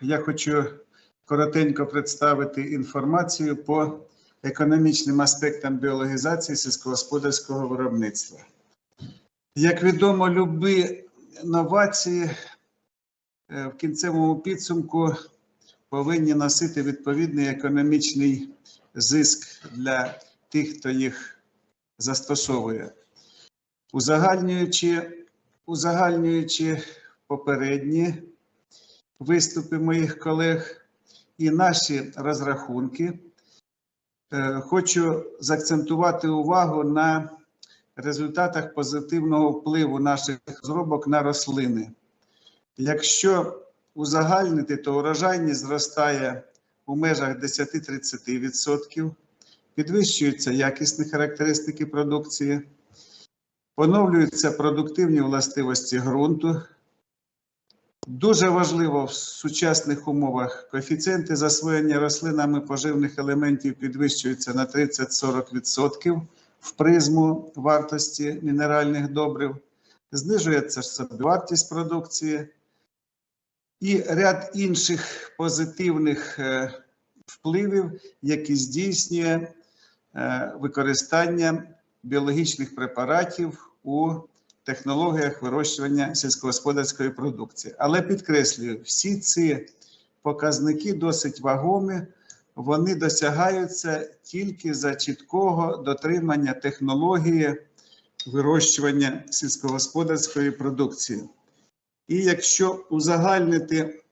я хочу коротенько представити інформацію по економічним аспектам біологізації сільськогосподарського виробництва. Як відомо, любі новації е, в кінцевому підсумку повинні носити відповідний економічний зиск для тих, хто їх застосовує. Узагальнюючи, узагальнюючи попередні виступи моїх колег і наші розрахунки, е, хочу заакцентувати увагу на результатах позитивного впливу наших розробок на рослини. Якщо узагальнити, то урожайність зростає у межах 10-30%, підвищуються якісні характеристики продукції, поновлюються продуктивні властивості ґрунту. Дуже важливо в сучасних умовах. Коефіцієнти засвоєння рослинами поживних елементів підвищуються на 30-40% в призму вартості мінеральних добрив, знижується собівартість продукції. І ряд інших позитивних е, впливів, які здійснює е, використання біологічних препаратів у технологіях вирощування сільськогосподарської продукції. Але підкреслюю, всі ці показники досить вагомі, вони досягаються тільки за чіткого дотримання технології вирощування сільськогосподарської продукції. І якщо узагальнити,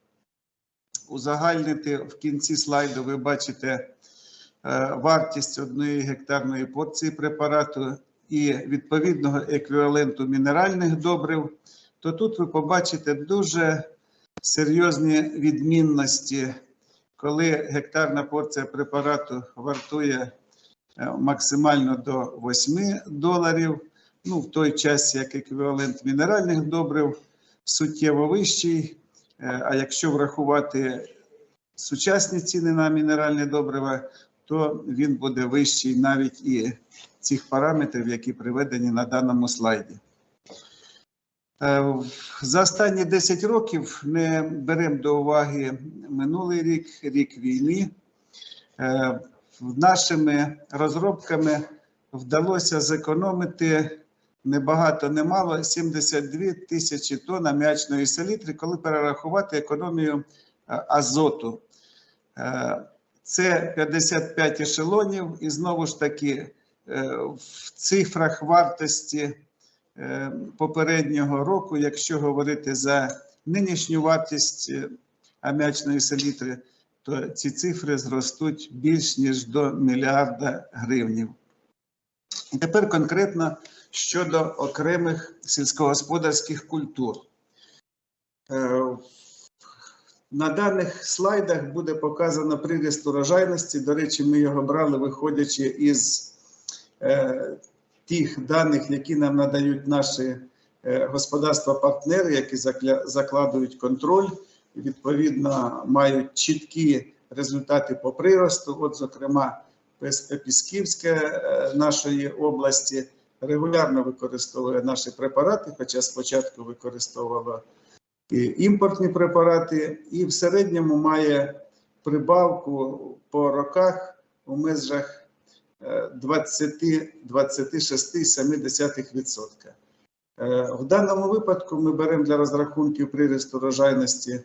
узагальнити в кінці слайду, ви бачите е, вартість одної гектарної порції препарату і відповідного еквіваленту мінеральних добрив, то тут ви побачите дуже серйозні відмінності, коли гектарна порція препарату вартує е, максимально до 8 доларів. Ну, в той час як еквівалент мінеральних добрив суттєво вищий. Е, А якщо врахувати сучасні ціни на мінеральні добрива, то він буде вищий навіть і цих параметрів, які приведені на даному слайді. Е, За останні 10 років не беремо до уваги минулий рік, рік війни. Е, Нашими розробками вдалося зекономити небагато, немало 72 тисячі тонн аміачної селітри, коли перерахувати економію е, азоту. Це 55 ешелонів, і знову ж таки е, в цифрах вартості е, попереднього року, якщо говорити за нинішню вартість е, аміачної селітри, то ці цифри зростуть більш ніж до мільярда гривнів. І тепер конкретно щодо окремих сільськогосподарських культур. На даних слайдах буде показано приріст урожайності. До речі, ми його брали, виходячи із е, тих даних, які нам надають наші е, господарства-партнери, які закля- закладують контроль, і відповідно мають чіткі результати по приросту. От, зокрема, Пісківське е, нашої області регулярно використовує наші препарати, хоча спочатку використовувала імпортні препарати, і в середньому має прибавку по роках у межах е, 20-26-7%. Е, В даному випадку ми беремо для розрахунків приріст урожайності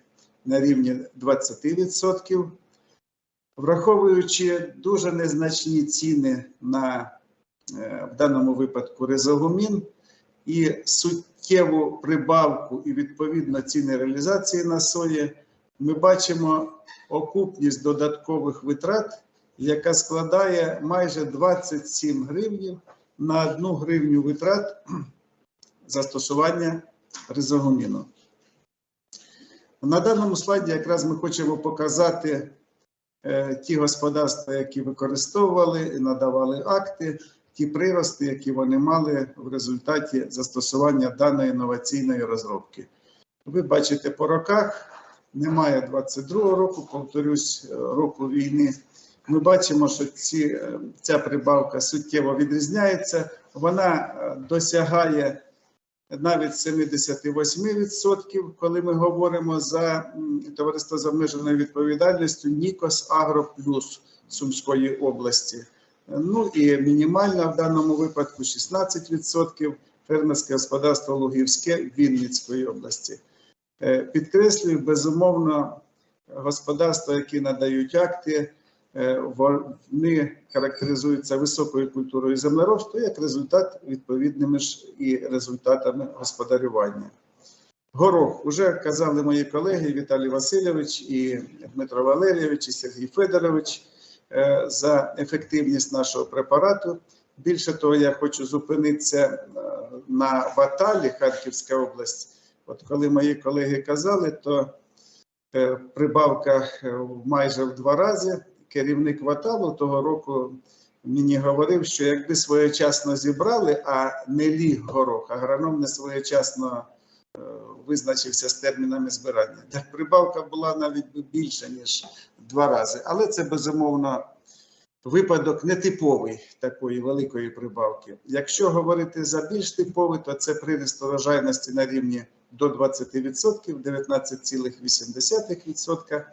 на рівні 20%. Враховуючи дуже незначні ціни на е, в даному випадку резогумін і суттєву прибавку і відповідно ціни реалізації на сої, ми бачимо окупність додаткових витрат, яка складає майже 27 гривнів на 1 гривню витрат застосування резогуміну. На даному слайді якраз ми хочемо показати е, ті господарства, які використовували і надавали акти, ті прирости, які вони мали в результаті застосування даної інноваційної розробки. Ви бачите по роках, немає 22-го року, повторюсь, е, року війни. Ми бачимо, що ці, е, ця прибавка суттєво відрізняється. Вона е, досягає навіть 78%, коли ми говоримо за товариство з обмеженою відповідальністю Нікос Агро Плюс Сумської області. Ну і мінімальна в даному випадку 16% фермерське господарство Лугівське Вінницької області. Е, Підкреслюю, безумовно, господарства, які надають акти, е, вони характеризуються високою культурою землеробства як результат відповідними ж і результатами господарювання. Горох уже казали мої колеги Віталій Васильович, і Дмитро Валерійович, і Сергій Федорович за ефективність нашого препарату. Більше того, я хочу зупинитися е, на Баталі, Харківська область. От коли мої колеги казали, то е, прибавка е, майже в два рази. Керівник Ваталу того року мені говорив, що якби своєчасно зібрали, а не ліг горох, агроном не своєчасно е, визначився з термінами збирання. Так прибавка була навіть більша, ніж два рази. Але це безумовно випадок нетиповий такої великої прибавки. Якщо говорити за більш типовий, то це приріст урожайності на рівні до 20%, 19,8%.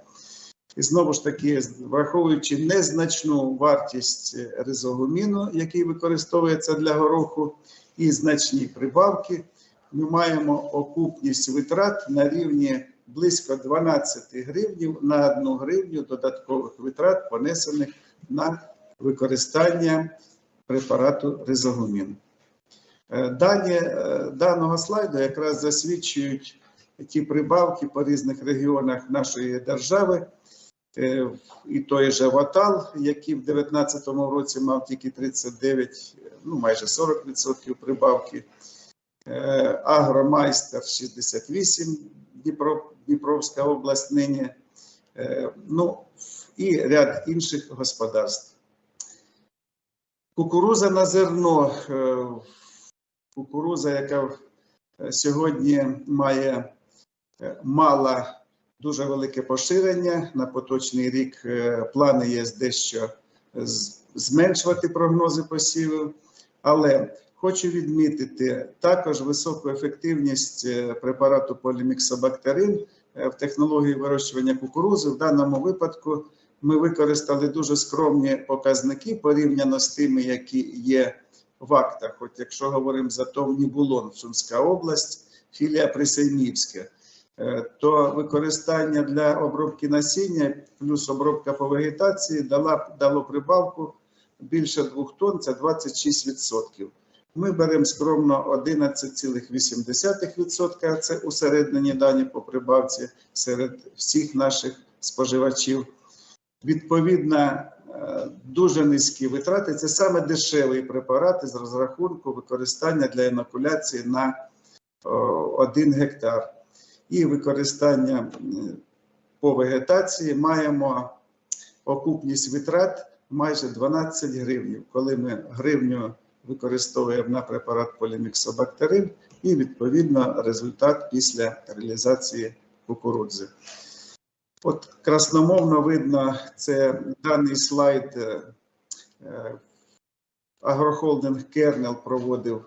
І знову ж таки, враховуючи незначну вартість ризогуміну, який використовується для гороху, і значні прибавки, ми маємо окупність витрат на рівні близько 12 гривнів на 1 гривню додаткових витрат, понесених на використання препарату ризогумін. Е, Дані е, даного слайду якраз засвідчують ті прибавки по різних регіонах нашої держави. Е, І той же Ватал, який в 2019 році мав тільки 39, ну майже 40% прибавки. Е, Агромайстер 68, Дніпро, Дніпровська область нині. Е, Ну і ряд інших господарств. Кукуруза на зерно. Е, Кукуруза, яка сьогодні має мала дуже велике поширення. На поточний рік плани є дещо зменшувати прогнози посівів. Але хочу відмітити також високу ефективність е, препарату поліміксобактерин е, в технології вирощування кукурузи. В даному випадку ми використали дуже скромні показники порівняно з тими, які є в актах. От якщо говоримо за ТОВ Нібулон, Сумська область, філія Присеймівська, е, то використання для обробки насіння плюс обробка по вегетації дало прибавку більше 2 тонн, це 26%. Ми беремо скромно 11,8%, це усереднені дані по прибавці серед всіх наших споживачів. Відповідно, е, дуже низькі витрати. Це саме дешевий препарат з розрахунку використання для інокуляції на 1 гектар. І використання по вегетації маємо окупність витрат майже 12 гривень, коли ми гривню використовуємо на препарат поліміксобактерин і відповідно результат після реалізації кукурудзи. От красномовно видно, це даний слайд е, агрохолдинг Кернел проводив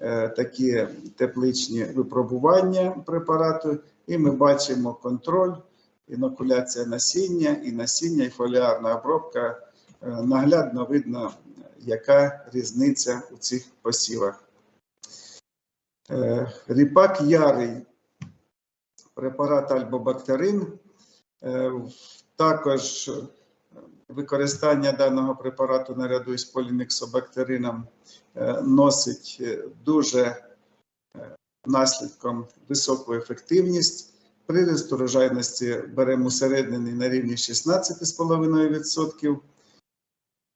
е, такі тепличні випробування препарату, і ми бачимо контроль, інокуляція насіння, і насіння, і фоліарна обробка. Е, Наглядно видно, яка різниця у цих посівах. Е, Ріпак ярий, препарат альбобактерин. Е, Також використання даного препарату наряду із поліміксобактерином е, носить дуже наслідком високу ефективність. Приріст урожайності беремо усереднений на рівні 16,5%.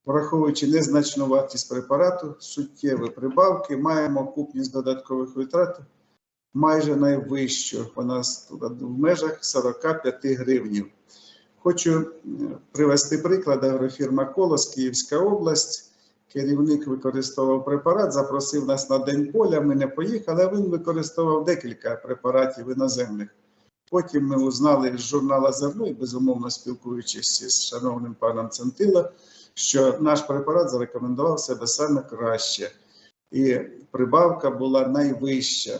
Враховуючи незначну вартість препарату, суттєві прибавки, маємо купність додаткових витрат майже найвищу. Вона в межах 45 гривнів. Хочу е, привести приклад агрофірма Колос, Київська область. Керівник використовував препарат, запросив нас на день поля. Ми не поїхали, а він використовував декілька препаратів іноземних. Потім ми узнали з журнала зерно і безумовно спілкуючись з шановним паном Центила, що наш препарат зарекомендував себе саме краще, і прибавка була найвища.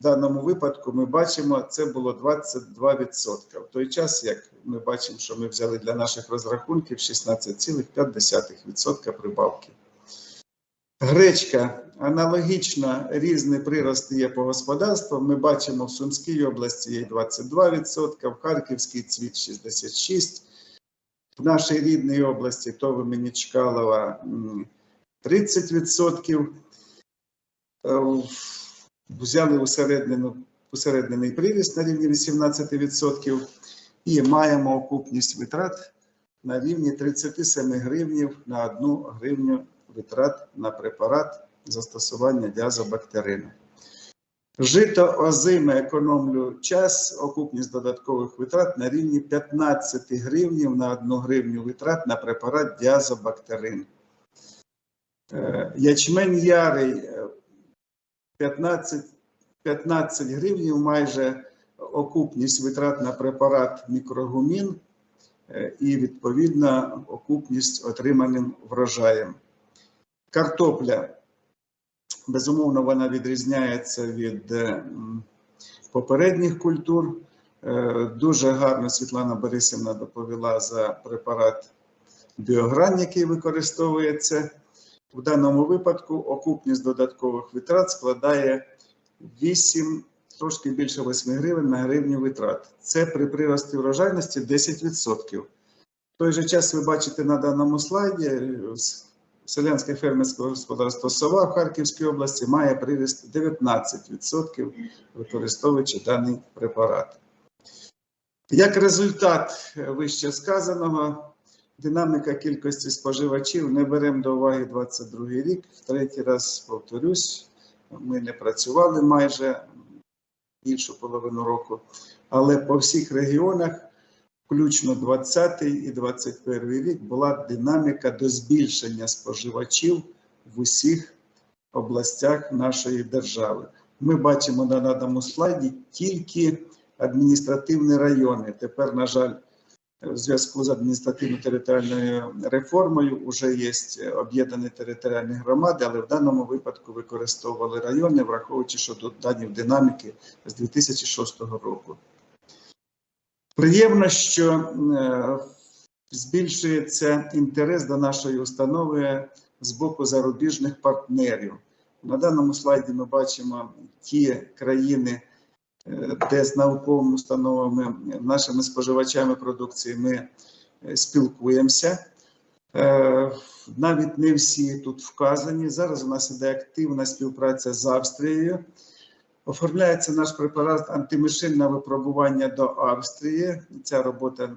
В даному випадку ми бачимо, це було 22%. В той час, як ми бачимо, що ми взяли для наших розрахунків 16,5% прибавки. Гречка аналогічно різні прирости є по господарствам. Ми бачимо в Сумській області є 22%, в Харківській цвіт 66%, в нашій рідній області Тови мені Чкалова 30%. Е, Взяли усереднену, усереднений приріст на рівні 18% і маємо окупність витрат на рівні 37 гривнів на 1 гривню витрат на препарат застосування діазобактерину. Жито озиме економлю час, окупність додаткових витрат на рівні 15 гривнів на 1 гривню витрат на препарат діазобактерин. Е, Ячмень ярий е, 15, 15 гривнів майже окупність витрат на препарат мікрогумін е, і відповідно окупність отриманим врожаєм. Картопля, безумовно, вона відрізняється від е, попередніх культур. Е, Дуже гарно Світлана Борисівна доповіла за препарат Біогран, який використовується. В даному випадку окупність додаткових витрат складає 8, трошки більше 8 гривень на гривню витрат. Це при прирості врожайності 10%. В той же час ви бачите на даному слайді е, селянське фермерське господарство Сова в Харківській області має приріст 19%, використовуючи даний препарат. Як результат е, вище сказаного, динаміка кількості споживачів не беремо до уваги 22 рік. В третій раз повторюсь, ми не працювали майже більшу половину року, але по всіх регіонах, включно 20 і 21 рік, була динаміка до збільшення споживачів в усіх областях нашої держави. Ми бачимо на даному слайді тільки адміністративні райони. Тепер, на жаль, в зв'язку з адміністративно-територіальною реформою вже є об'єднані територіальні громади, але в даному випадку використовували райони, враховуючи, що тут дані динаміки з 2006 року. Приємно, що е, збільшується інтерес до нашої установи з боку зарубіжних партнерів. На даному слайді ми бачимо ті країни, е, де з науковими установами, нашими споживачами продукції ми е, спілкуємося. Навіть не всі тут вказані. Зараз у нас іде активна співпраця з Австрією. Оформляється наш препарат антимишин на випробування до Австрії. Ця робота,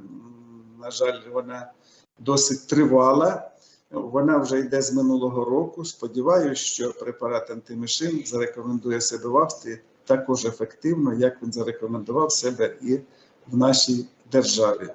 на жаль, вона досить тривала. Вона вже йде з минулого року. Сподіваюся, що препарат антимишин зарекомендує себе в Австрії також ефективно, як він зарекомендував себе і в нашій державі.